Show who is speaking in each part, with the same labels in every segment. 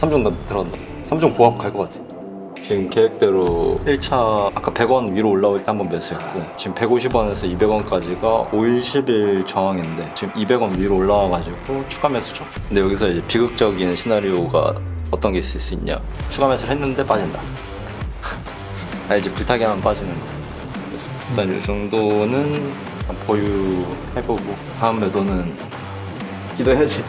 Speaker 1: 3중 다 들어간다 3중 보합 갈 것 같아. 지금 계획대로 1차 아까 100원 위로 올라올 때 한번 매수했고 지금 150원에서 200원까지가 5일 10일 저항인데 지금 200원 위로 올라와가지고 추가 매수죠. 근데 여기서 이제 비극적인 시나리오가 어떤 게 있을 수 있냐? 추가 매수를 했는데 빠진다. 아 이제 불타기 하면 빠지는 거. 일단 이 정도는 보유해보고 다음 매도는 기도해야지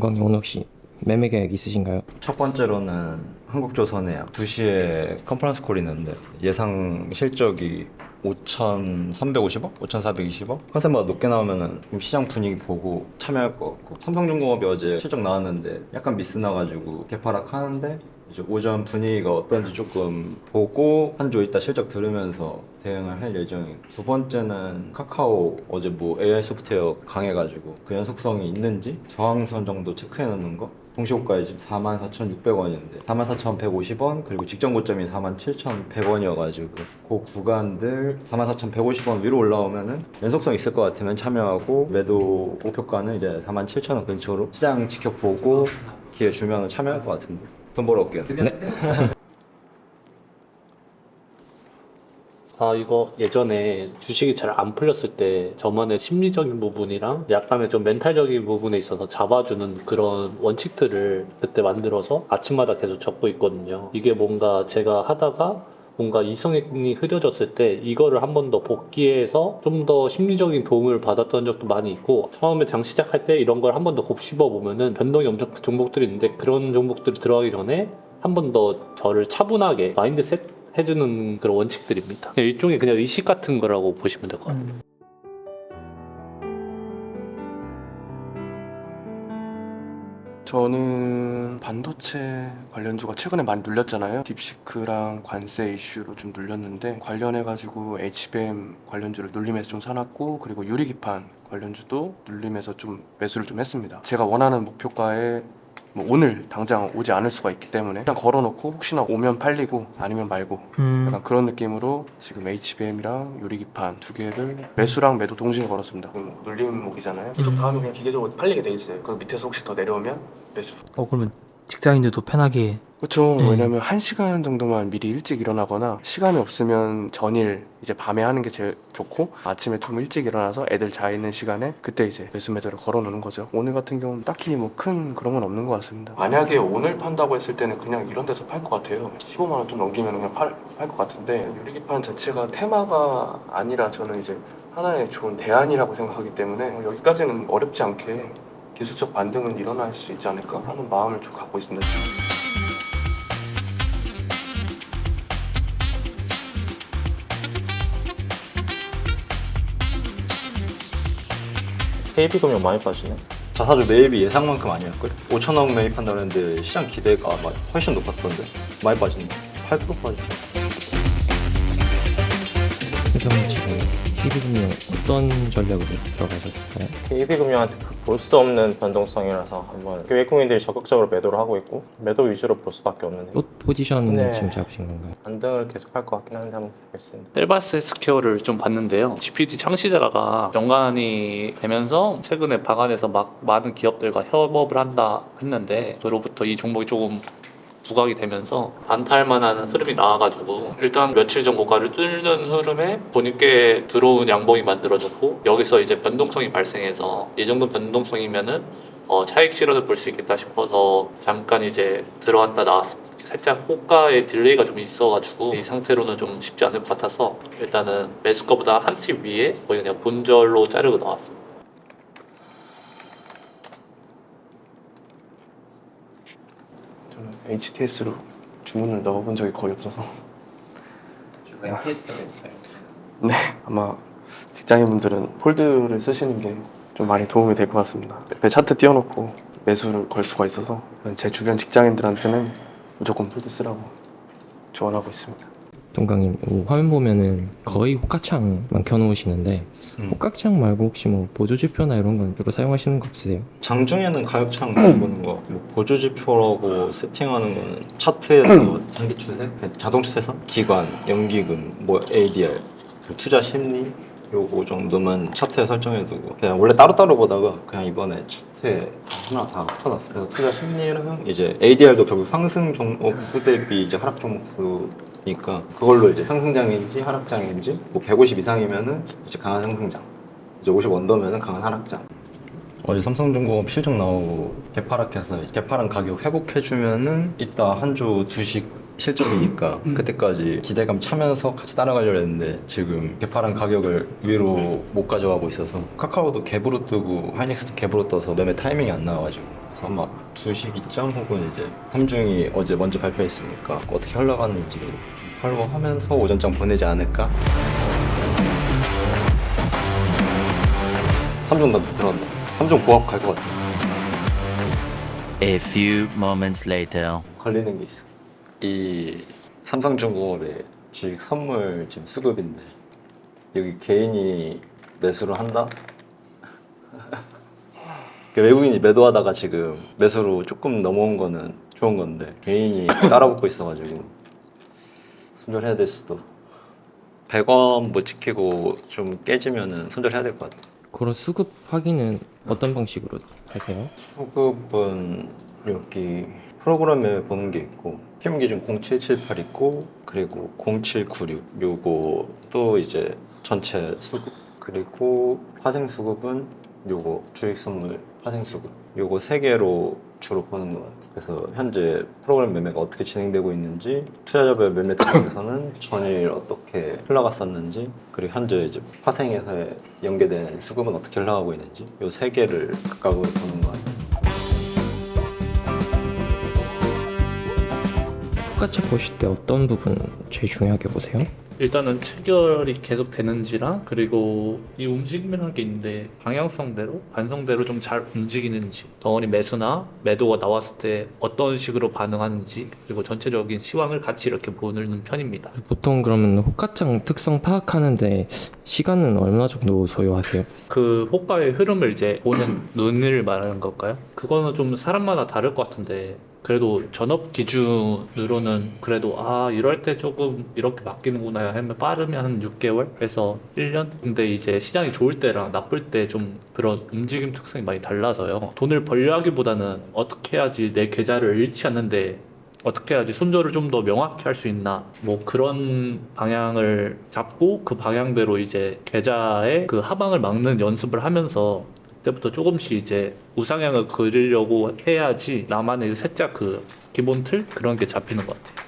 Speaker 2: 동광님 혹시 매매 계획 있으신가요?
Speaker 1: 첫 번째로는 한국조선에 2시에 컨퍼런스 콜이 있는데 예상 실적이 5,350억? 5,420억? 컨셉마다 높게 나오면은 좀 시장 분위기 보고 참여할 것 같고 삼성중공업이 어제 실적 나왔는데 약간 미스 나가지고 개파락 하는데 이제 오전 분위기가 어떤지 조금 보고 한 주 있다 실적 들으면서 대응을 할 예정이고 두 번째는 카카오 어제 뭐 AI 소프트웨어 강해가지고 그 연속성이 있는지 저항선 정도 체크해 놓는 거? 동시 호가에 지금 44,600원인데 44,150원 그리고 직전 고점이 47,100원이어가지고 그 구간들 44,150원 위로 올라오면은 연속성 있을 것 같으면 참여하고 매도 목표가는 이제 47,000원 근처로 시장 지켜보고 기회 주면 참여할 것 같은데 돈 벌어 올게요
Speaker 3: 아 이거 예전에 주식이 잘 안 풀렸을 때 저만의 심리적인 부분이랑 약간의 좀 멘탈적인 부분에 있어서 잡아주는 그런 원칙들을 그때 만들어서 아침마다 계속 적고 있거든요. 이게 뭔가 제가 하다가 뭔가 이성이 흐려졌을 때 이거를 한 번 더 복귀해서 좀 더 심리적인 도움을 받았던 적도 많이 있고 처음에 장 시작할 때 이런 걸 한 번 더 곱씹어 보면은 변동이 엄청 큰 종목들이 있는데 그런 종목들이 들어가기 전에 한 번 더 저를 차분하게 마인드셋 해주는 그런 원칙들입니다. 일종의 그냥 의식 같은 거라고 보시면 될 것 같아요.
Speaker 4: 저는 반도체 관련주가 최근에 많이 눌렸잖아요. 딥시크랑 관세 이슈로 좀 눌렸는데 관련해가지고 HBM 관련주를 눌림에서 좀 사놨고 그리고 유리기판 관련주도 눌림에서 좀 매수를 좀 했습니다. 제가 원하는 목표가에 뭐 오늘 당장 오지 않을 수가 있기 때문에 그냥 걸어놓고 혹시나 오면 팔리고 아니면 말고 약간 그런 느낌으로 지금 HBM이랑 유리기판 두 개를 매수랑 매도 동시에 걸었습니다. 눌림목이잖아요. 이쪽 다음에 그냥 기계적으로 팔리게 돼 있어요. 그리고 밑에서 혹시 더 내려오면 매수.
Speaker 5: 어 그러면 직장인들도 편하게
Speaker 4: 그렇죠.
Speaker 5: 네.
Speaker 4: 왜냐면 한 시간 정도만 미리 일찍 일어나거나 시간이 없으면 전일 이제 밤에 하는 게 제일 좋고 아침에 좀 일찍 일어나서 애들 자 있는 시간에 그때 이제 매수 매도를 걸어놓는 거죠. 오늘 같은 경우는 딱히 뭐 큰 그런 건 없는 것 같습니다. 만약에 오늘 판다고 했을 때는 그냥 이런 데서 팔 것 같아요. 15만 원 좀 넘기면 그냥 팔 팔 것 같은데 유리기판 자체가 테마가 아니라 저는 이제 하나의 좋은 대안이라고 생각하기 때문에 어, 여기까지는 어렵지 않게 기술적 반등은 일어날 수 있지 않을까 하는 마음을 좀 갖고 있습니다.
Speaker 6: KB금융 많이 빠지네.
Speaker 1: 자사주 매입이 예상만큼 아니었걸? 5천억 매입한다고 했는데 시장 기대가 막 훨씬 높았던데 많이 빠지네 8% 빠지네
Speaker 2: 그럼 지금 TV금융 어떤 전략으로 들어가셨을까요?
Speaker 6: KB금융한테 볼 수 없는 변동성이라서 한번 외국인들이 적극적으로 매도를 하고 있고 매도 위주로 볼 수밖에 없는
Speaker 2: 또 포지션
Speaker 6: 네.
Speaker 2: 지금 잡으신 건가요?
Speaker 6: 반등을 계속할 것 같긴 한데 한번 보겠습니다.
Speaker 3: 셀바스 헬스케어를 좀 봤는데요. GPT 창시자가 연관이 되면서 최근에 박안에서 막 많은 기업들과 협업을 한다 했는데 그로부터 이 종목이 조금 부각이 되면서 안탈 만한 흐름이 나와가지고 일단 며칠 전 고가를 뚫는 흐름에 보니께 들어온 양봉이 만들어졌고 여기서 이제 변동성이 발생해서 이 정도 변동성이면은 어, 차익 실현을 볼 수 있겠다 싶어서 잠깐 이제 들어왔다 나왔습니다. 살짝 호가의 딜레이가 좀 있어가지고 이 상태로는 좀 쉽지 않을 것 같아서 일단은 매수가보다 한 팁 위에 거의 그냥 본절로 자르고 나왔습니다.
Speaker 4: 저는 HTS로 주문을 넣어본 적이 거의 없어서 네, 아마 직장인분들은 폴드를 쓰시는 게 좀 많이 도움이 될 것 같습니다. 배 차트 띄워놓고 매수를 걸 수가 있어서 제 주변 직장인들한테는 무조건 폴드 쓰라고 조언하고 있습니다.
Speaker 2: 동강님 이 화면 보면은 거의 호가창만 켜놓으시는데
Speaker 1: 음.
Speaker 2: 호가창 말고 혹시 뭐 보조지표나 이런 건 주로 사용하시는 거 없으세요?
Speaker 1: 장중에는 가격창 보는 거, 뭐 보조지표라고 세팅하는 거는 차트에서 단기 추세, 자동 추세선, 기관, 연기금, 뭐 ADR, 그리고 투자 심리 요거 정도만 차트에 설정해두고 그냥 원래 따로따로 보다가 그냥 이번에 차트에 하나 다 합쳐놨어요. 그래서 투자 심리랑 이제 ADR도 결국 상승 종목수 대비 이제 하락 종목수 니까 그걸로 이제 상승장인지 하락장인지 뭐 150 이상이면은 이제 강한 상승장, 이제 50 언더면은 강한 하락장. 어제 삼성중공업 실적 나오고 개파락 해서 개파란 가격 회복해주면은 이따 한주 두식 실적이니까 그때까지 기대감 차면서 같이 따라가려고 했는데 지금 개파란 가격을 위로 못 가져가고 있어서 카카오도 갭으로 뜨고 하이닉스도 갭으로 떠서 매매 타이밍이 안 나와가지고. 그래서 아마 두식 입장 혹은 이제 삼중이 어제 먼저 발표했으니까 어떻게 흘러가는지 좀 팔로우하면서 오전장 보내지 않을까 삼중 나 들어간다 삼중 보합 갈것 같아
Speaker 7: A few moments later.
Speaker 1: 걸리는 게 있어. 이 삼성중공업의 주식 선물 지금 수급인데 여기 개인이 매수를 한다? 그 외국인이 매도하다가 지금 매수로 조금 넘어온 거는 좋은 건데 개인이 따라붙고 있어가지고 손절해야 될 수도 100원 못 지키고 좀 깨지면은 손절해야 될 것 같아.
Speaker 2: 그런 수급 확인은 어떤 방식으로 하세요?
Speaker 1: 소급은 여기 프로그램에 보는 게 있고 키움 기준 0778 있고 그리고 0796 요거 또 이제 전체 수급 그리고 파생 수급은 요거 주식 선물 파생 수급 요거 세 개로 주로 보는 것 같아요. 그래서 현재 프로그램 매매가 어떻게 진행되고 있는지 투자자별 매매 대상에서는 전일 어떻게 흘러갔었는지 그리고 현재 이제 파생에서 연계된 수급은 어떻게 흘러가고 있는지 요세 개를 각각으로 보는 것 같아요.
Speaker 2: 호가차 보실 때 어떤 부분 제일 중요하게 보세요?
Speaker 3: 일단은 체결이 계속 되는지랑 그리고 이 움직임이라는 게 있는데 방향성대로 관성대로 좀 잘 움직이는지 덩어리 매수나 매도가 나왔을 때 어떤 식으로 반응하는지 그리고 전체적인 시황을 같이 이렇게 보는 편입니다.
Speaker 2: 보통 그러면 호가창 특성 파악하는데 시간은 얼마 정도 소요하세요?
Speaker 3: 그 호가의 흐름을 이제 보는 눈을 말하는 걸까요? 그거는 좀 사람마다 다를 것 같은데 그래도 전업 기준으로는 그래도 아 이럴 때 조금 이렇게 바뀌는구나 하면 빠르면 한 6개월? 그래서 1년? 근데 이제 시장이 좋을 때랑 나쁠 때 좀 그런 움직임 특성이 많이 달라서요. 돈을 벌려 하기보다는 어떻게 해야지 내 계좌를 잃지 않는데 어떻게 해야지 손절을 좀더 명확히 할 수 있나? 뭐 그런 방향을 잡고 그 방향대로 이제 계좌의 그 하방을 막는 연습을 하면서 그 때부터 조금씩 이제 우상향을 그리려고 해야지 나만의 살짝 그 기본 틀 그런 게 잡히는 것 같아요.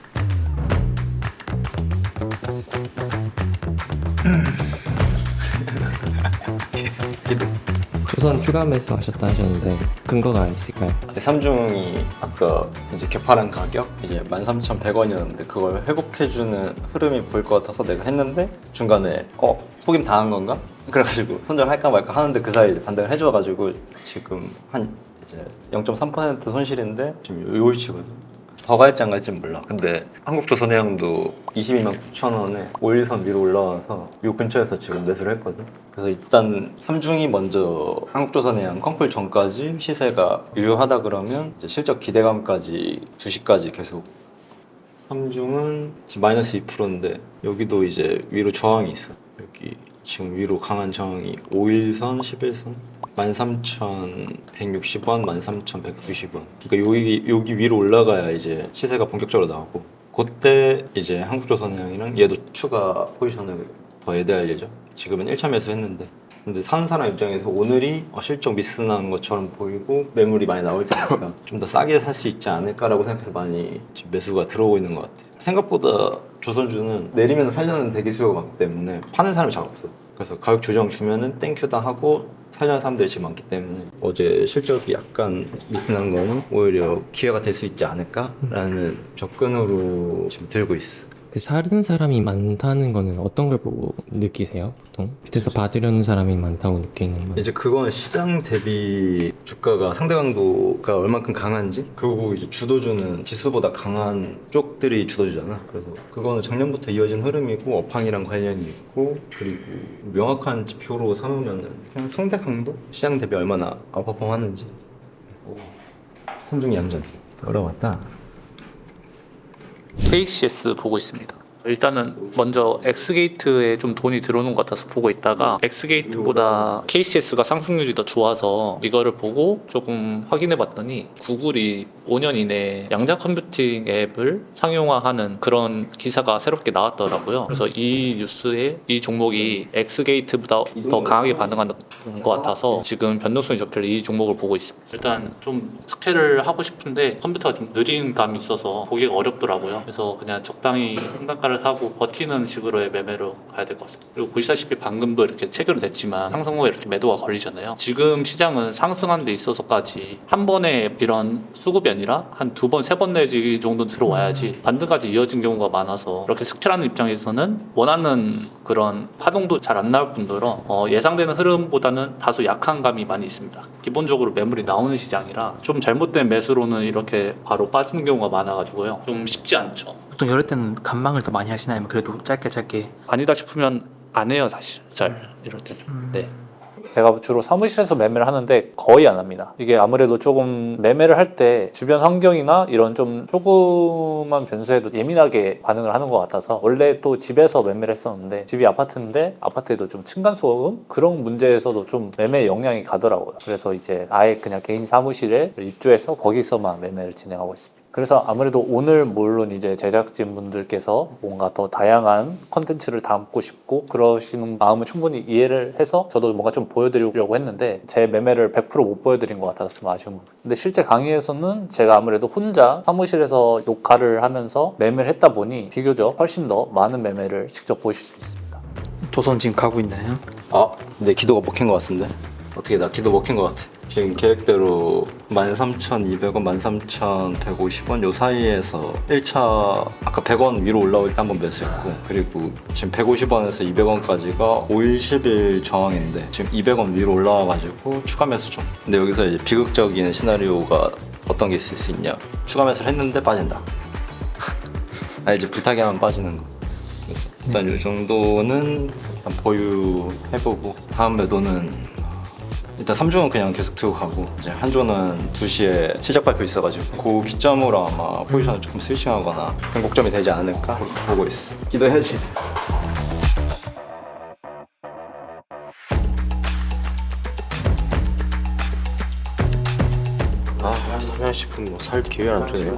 Speaker 2: 조선 추가 매수 하셨다 하셨는데 근거가 있을까요?
Speaker 1: 삼중이 아까 이제 개파란 가격 이제 13,100원이었는데 그걸 회복해주는 흐름이 보일 것 같아서 내가 했는데 중간에 어 속임 당한 건가? 그래가지고 손절할까 말까 하는데 그 사이에 이제 반등을 해줘가지고 지금 한 이제 0.3% 손실인데 지금 요 위치거든. 더 갈지 안 갈지는 몰라. 근데 한국조선해양도 22만 9천 원에 5일선 위로 올라와서 요 근처에서 지금 매수를 했거든. 그래서 일단 삼중이 먼저 한국조선해양 컴플 전까지 시세가 유효하다 그러면 이제 실적 기대감까지 주식까지 계속 삼중은 지금 마이너스 2%인데 여기도 이제 위로 저항이 있어. 여기 지금 위로 강한 저항이 5일선, 11선 13,160원, 13,190원. 그러니까 여기 여기 위로 올라가야 이제 시세가 본격적으로 나오고 그때 이제 한국조선해양이랑 얘도 추가 포지션을 더 애대할 예정. 지금은 1차 매수했는데 근데 사는 사람 입장에서 오늘이 어, 실적 미스난 것처럼 보이고 매물이 많이 나올 테니까 좀 더 싸게 살 수 있지 않을까라고 생각해서 많이 지금 매수가 들어오고 있는 것 같아요. 생각보다 조선주는 내리면 살려는 대기 수요가 많기 때문에 파는 사람이 잘 없어. 그래서 가격 조정 주면은 땡큐다 하고 살려는 사람들이 지금 많기 때문에 어제 실적이 약간 미스난 거는 오히려 기회가 될 수 있지 않을까라는 접근으로 지금 들고 있어.
Speaker 2: 그 사는 사람이 많다는 거는 어떤 걸 보고 느끼세요? 보통? 밑에서 받으려는 사람이 많다고 느끼는 건?
Speaker 1: 이제 그거는 시장 대비 주가가 상대 강도가 얼만큼 강한지? 그리고 이제 주도주는 지수보다 강한 쪽들이 주도주잖아. 그래서 그거는 작년부터 이어진 흐름이고 업황이랑 관련이 있고 그리고 명확한 지표로 삼으면은 그냥 상대 강도? 시장 대비 얼마나 아웃퍼폼 하는지. 삼중이 얌전 어려웠다
Speaker 3: KCS 보고 있습니다. 일단은 먼저 엑스게이트에 좀 돈이 들어오는 것 같아서 보고 있다가 엑스게이트보다 KCS가 상승률이 더 좋아서 이거를 보고 조금 확인해 봤더니 구글이 5년 이내에 양자 컴퓨팅 앱을 상용화하는 그런 기사가 새롭게 나왔더라고요. 그래서 이 뉴스에 이 종목이 엑스게이트보다 더 강하게 반응하는 것 같아서 지금 변동성이 적힐 이 종목을 보고 있습니다. 일단 좀 스케일을 하고 싶은데 컴퓨터가 좀 느린 감이 있어서 보기가 어렵더라고요. 그래서 그냥 적당히 상단가를 사고 버티는 식으로의 매매로 가야 될 것 같습니다. 그리고 보시다시피 방금도 이렇게 체결됐지만 상승 후에 이렇게 매도가 걸리잖아요. 지금 시장은 상승한 데 있어서까지 한 번에 이런 수급이 아니라 한 두 번, 세 번 내지 정도 들어와야지 반등까지 이어진 경우가 많아서 이렇게 스케일하는 입장에서는 원하는 그런 파동도 잘 안 나올 뿐더러 어, 예상되는 흐름보다는 다소 약한 감이 많이 있습니다. 기본적으로 매물이 나오는 시장이라 좀 잘못된 매수로는 이렇게 바로 빠지는 경우가 많아가지고요. 좀 쉽지 않죠.
Speaker 5: 보통 이럴 때는 간망을 더 많이 하시나요? 아니면 그래도 짧게 짧게?
Speaker 3: 아니다 싶으면 안 해요 사실. 잘 이럴 때는. 네. 제가 주로 사무실에서 매매를 하는데 거의 안 합니다. 이게 아무래도 조금 매매를 할 때 주변 환경이나 이런 좀 조그만 변수에도 예민하게 반응을 하는 것 같아서 원래 또 집에서 매매를 했었는데 집이 아파트인데 아파트에도 좀 층간소음? 그런 문제에서도 좀 매매 영향이 가더라고요. 그래서 이제 아예 그냥 개인 사무실에 입주해서 거기서만 매매를 진행하고 있습니다 그래서 아무래도 오늘 물론 이제 제작진 분들께서 뭔가 더 다양한 컨텐츠를 담고 싶고 그러시는 마음을 충분히 이해를 해서 저도 뭔가 좀 보여드리려고 했는데 제 매매를 100%못 보여드린 것 같아서 좀 아쉬운 부분. 근데 실제 강의에서는 제가 아무래도 혼자 사무실에서 녹화를 하면서 매매를 했다 보니 비교적 훨씬 더 많은 매매를 직접 보실 수 있습니다.
Speaker 5: 조선 지금 가고 있나요?
Speaker 1: 아, 내 기도가 먹힌 것 같은데 어떻게 나 기도 먹힌 것 같아 지금 계획대로 13,200원, 13,150원 요 사이에서 1차 아까 100원 위로 올라올 때 한번 매수했고 그리고 지금 150원에서 200원까지가 5일 10일 저항인데 지금 200원 위로 올라와가지고 추가 매수 좀. 근데 여기서 이제 비극적인 시나리오가 어떤 게 있을 수 있냐? 추가 매수를 했는데 빠진다. 아 이제 불타게 하면 빠지는 거. 일단 이 정도는 일단 보유해보고 다음 매도는 일단 3조는 그냥 계속 들고 가고 이제 한 조는 2시에 시작 발표 있어가지고 그 기점으로 아마 포지션을 조금 스위칭하거나 행복점이 되지 않을까 보고 있어 기도해야지.
Speaker 6: 아, 삼양식품 뭐살 기회를 안 주네요.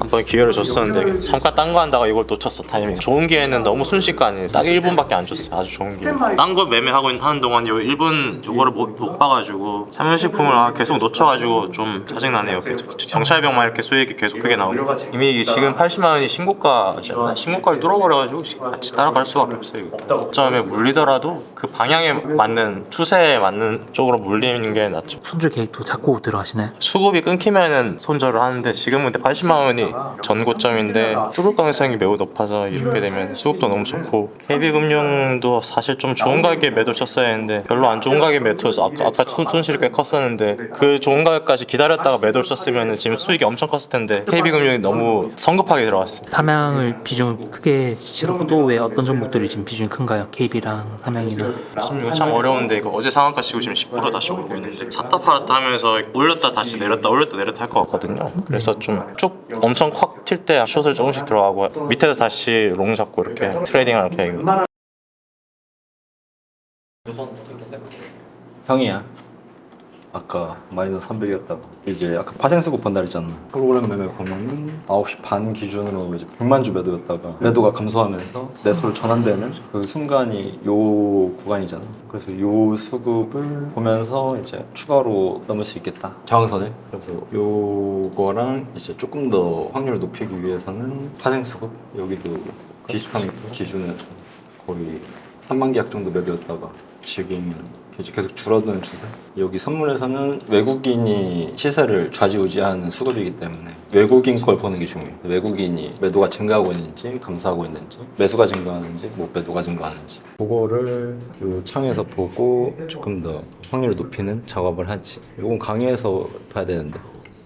Speaker 6: 한 번 기회를 줬었는데 잠깐 딴 거 한다가 이걸 놓쳤어 타이밍. 좋은 기회는 너무 순식간에 딱 1분밖에 안 줬어. 아주 좋은 기회. 딴 거 매매하고 있는- 하는 동안 요 1분 요거를 못, 못 봐가지고 삼양식품을 아, 계속 놓쳐가지고 좀 짜증 나네요. 경찰병만 이렇게 수익이 계속 크게 나오고 이미 지금 80만 원이 신고가잖아. 신고가를 뚫어버려가지고 같이 따라갈 수밖에 없어요. 이거. 점에 물리더라도 그 방향에 맞는 추세에 맞는 쪽으로 물리는 게 낫죠.
Speaker 5: 손절 계획도 잡고 들어가시나요?
Speaker 6: 수급이 끊기면은 손절을 하는데 지금은 근데 80만 원이 전고점인데 뚫을 가능성이 매우 높아서 이렇게 되면 수급도 너무 좋고 KB금융도 사실 좀 좋은 가격에 매도 쳤어야 했는데 별로 안 좋은 가격에 매도해서 아까, 아까 손, 손실이 꽤 컸었는데 그 좋은 가격까지 기다렸다가 매도를 쳤으면 지금 수익이 엄청 컸을 텐데 KB금융이 너무 성급하게 들어왔어요.
Speaker 5: 삼양을 비중을 크게 치고 또 왜 어떤 종목들이 지금 비중이 큰가요? KB랑 삼양이나?
Speaker 6: 지금 이거 참 어려운데 이거 어제 상한가 치고 지금 10% 다시 오르고 있는데 샀다 팔았다 하면서 올렸다 다시 내렸다 올렸다 내렸다 할 것 같거든요 그래서 좀 쭉 엄청 확 튈 때 숏을 조금씩 들어가고 밑에서 다시 롱 잡고 이렇게 트레이딩하는 계획
Speaker 1: 형이야 아까 마이너스 300이었다고. 이제 아까 파생수급 본다 그랬잖아. 프로그램 매매 보면은 9시 반 기준으로 이제 100만 주 매도였다가 매도가 감소하면서 매수로 전환되는 그 순간이 요 구간이잖아. 그래서 요 수급을 보면서 이제 추가로 넘을 수 있겠다. 저항선을. 그래서 요거랑 이제 조금 더 확률을 높이기 위해서는 파생수급 여기도 비슷한 기준에서 거의 3만 계약 정도 매도였다가 지금 계속 줄어드는 추세. 여기 선물에서는 외국인이 시세를 좌지우지하는 수급이기 때문에 외국인 걸 보는 게 중요해요. 외국인이 매도가 증가하고 있는지 감소하고 있는지 매수가 증가하는지 뭐 매도가 증가하는지 그거를 이 창에서 보고 조금 더 확률을 높이는 작업을 하지. 이건 강의에서 봐야 되는데.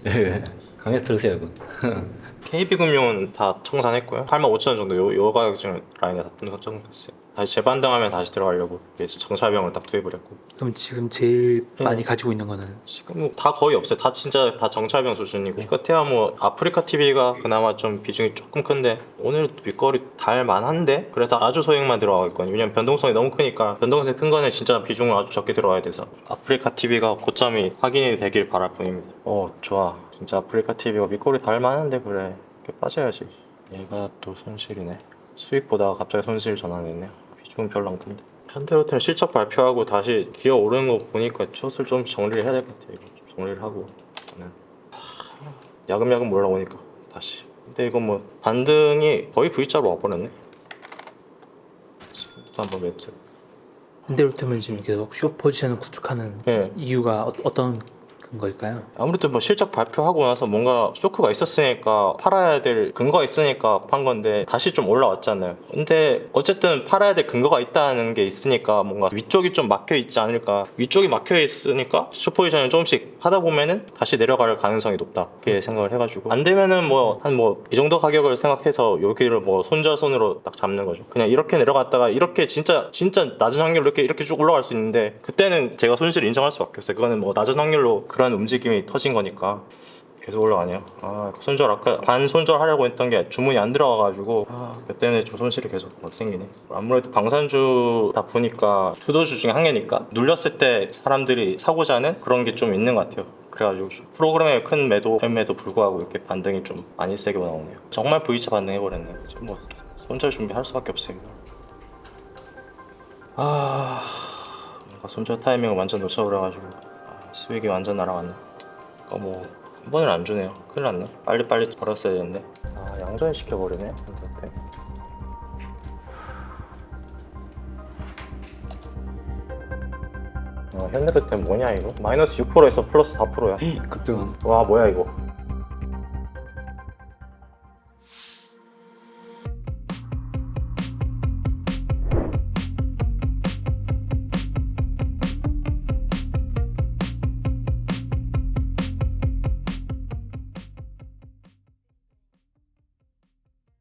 Speaker 1: 예. 강의에서 들으세요, 이건.
Speaker 6: KB금융은 다 청산했고요. 8만 5천 원 정도 요, 요 가격쯤 라인에 다 설정됐어요. 다시 재반등하면 다시 들어가려고 그래서 정찰병을 딱 투입을 했고
Speaker 5: 그럼 지금 제일
Speaker 6: 네.
Speaker 5: 많이 가지고 있는 거는
Speaker 6: 지금 다 거의 없어요. 다 진짜 다 정찰병 수준이고 끝에야 뭐 아프리카 TV가 그나마 좀 비중이 조금 큰데 오늘 밑거리 달 만한데 그래서 아주 소액만 들어가고 있거든요. 왜냐면 변동성이 너무 크니까 변동성이 큰 거는 진짜 비중을 아주 적게 들어가야 돼서 아프리카 TV가 고점이 확인이 되길 바랄 뿐입니다. 어 좋아. 진짜 아프리카 TV가 밑거리 달 만한데 그래. 이렇게 빠져야지. 얘가 또 손실이네. 수익 보다가 갑자기 손실 전환했네요. 비중은 별로 안 큰데. 현대로템 실적 발표하고 다시 기어 오르는 거 보니까 숏을 좀 정리를 해야 될 것 같아요. 이거 좀 정리를 하고 저는 하, 야금야금 올라오니까 다시. 근데 이거 뭐 반등이 거의 V자로 와버렸네. 또 한번 웹
Speaker 5: 현대로템을 지금 계속 쇼 포지션을 구축하는
Speaker 6: 예.
Speaker 5: 이유가 어, 어떤 거일까요?
Speaker 6: 아무래도 뭐 실적 발표하고 나서 뭔가 쇼크가 있었으니까 팔아야 될 근거가 있으니까 판 건데 다시 좀 올라왔잖아요. 근데 어쨌든 팔아야 될 근거가 있다는 게 있으니까 뭔가 위쪽이 좀 막혀 있지 않을까. 위쪽이 막혀 있으니까 슈퍼비전을 조금씩 하다 보면은 다시 내려갈 가능성이 높다. 그렇게 생각을 해가지고 안 되면은 뭐 한 뭐 이 정도 가격을 생각해서 여기를 뭐 손자 손으로 딱 잡는 거죠. 그냥 이렇게 내려갔다가 이렇게 진짜 진짜 낮은 확률로 이렇게 이렇게 쭉 올라갈 수 있는데 그때는 제가 손실을 인정할 수밖에 없어요. 그거는 뭐 낮은 확률로 그런 움직임이 터진 거니까 계속 올라가네요. 아 손절 아까 반 손절 하려고 했던 게 주문이 안 들어가가지고 아 그때는 좀 손실이 계속 막 생기네. 아무래도 방산주 다 보니까 주도주 중에 한 개니까 눌렸을 때 사람들이 사고자 하는 그런 게 좀 있는 것 같아요. 그래가지고 좀 프로그램의 큰 매도임에도 불구하고 이렇게 반등이 좀 많이 세게 나오네요. 정말 V자 반등해버렸네. 지금 뭐 손절 준비할 수밖에. 이거. 아 손절 타이밍을 완전 놓쳐버려가지고 아, 수익이 완전 날아갔네. 어, 뭐, 한 번을 안 주네요. 큰일 났네. 빨리빨리 벌었어야 되는데. 아, 양전 시켜버리네. 이렇게. 어, 현대그때 뭐냐, 이거? 마이너스 6%에서 플러스 4%야.
Speaker 1: 급등한.
Speaker 6: 와, 뭐야, 이거.